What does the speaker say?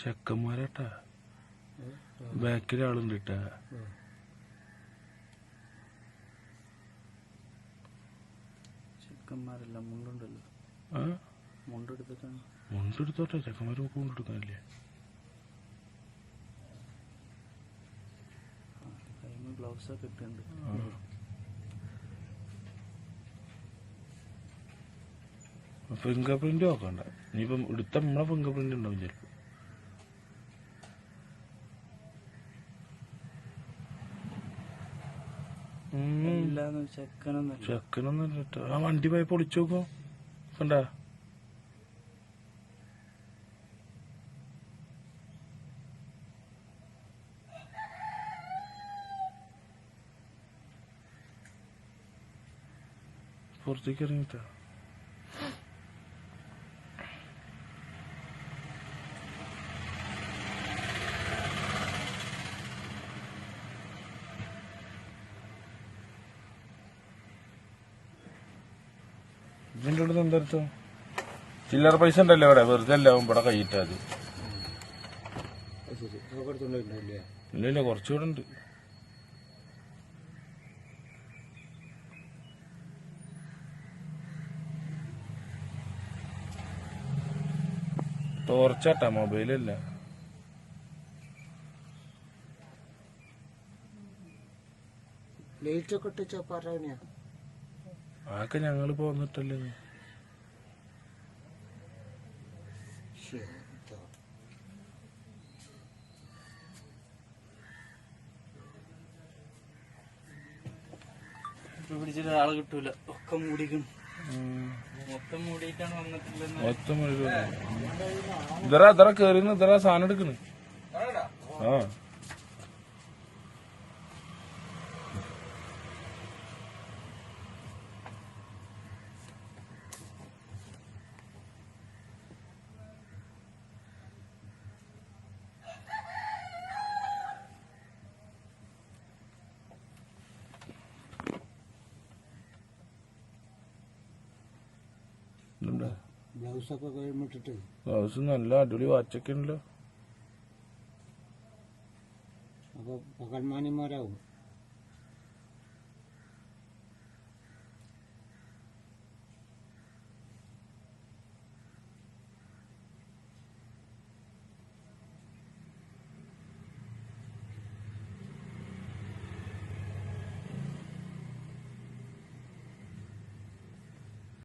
ചെക്കന്മാരാട്ടാ. ബാക്കിൽ ആളുണ്ട് ഇട്ടാ ചെക്കന്മാരല്ല മുണ്ടുണ്ടല്ലോ. മുണ്ടെടുത്തിട്ടാണ്. മുണ്ടെടുത്തോട്ടെ ചെക്കന്മാർ ഒക്കെ മുണ്ടെടുക്കാനില്ലേ. കൈമ ഗ്ലൗസ് ഒക്കെ ഇട്ടുണ്ട് ഫിംഗർ പ്രിന്റ് നോക്കണ്ട ഇനിയിപ്പം എടുത്ത നമ്മളെ ഫിംഗർ പ്രിന്റ് ഉണ്ടാവും ചിലപ്പോ. ഉം. ഇല്ലാന്ന് ചെക്കനൊന്നല്ല ചെക്കനൊന്നും ആ വണ്ടി പോയി പൊളിച്ചു നോക്കും. കണ്ട? പുറത്തേക്ക് ഇറങ്ങിട്ടാ ഇതിൻ്റെ ഉള്ളിൽ എന്തർത്ഥം ചില്ലറ പൈസ ഉണ്ടല്ലോ ഇവിടെ വെറുതെ അല്ല ഇവിടെ കൈയിട്ടാ അത് ശരി അതൊക്കെ എടുത്തോണ്ടില്ലേ ഇല്ല ഇല്ല കുറച്ചുകൂടെ ഉണ്ട് ടോർച്ചാട്ടാ മൊബൈലല്ല ലൈറ്റ് ഒക്കെ ഇട്ടിച്ച പറയാ ആക്കെ ഞങ്ങൾ പോന്നിട്ടല്ലേ പിടിച്ചിട്ട് ആളെ കിട്ടൂല. ഒക്കെ മൂടിക്കണം മൊത്തം മൂടിയിട്ടാണ് മൊത്തം ഇതറ ഇതറ കേറിന്ന് ഇതറ സാധനം എടുക്കണ്. ആ. ബ്ലൗസ് നല്ല അടിപൊളി വാച്ചൊക്കെ ഉണ്ടല്ലോ. അപ്പൊ പകൽമാനിമാരാവും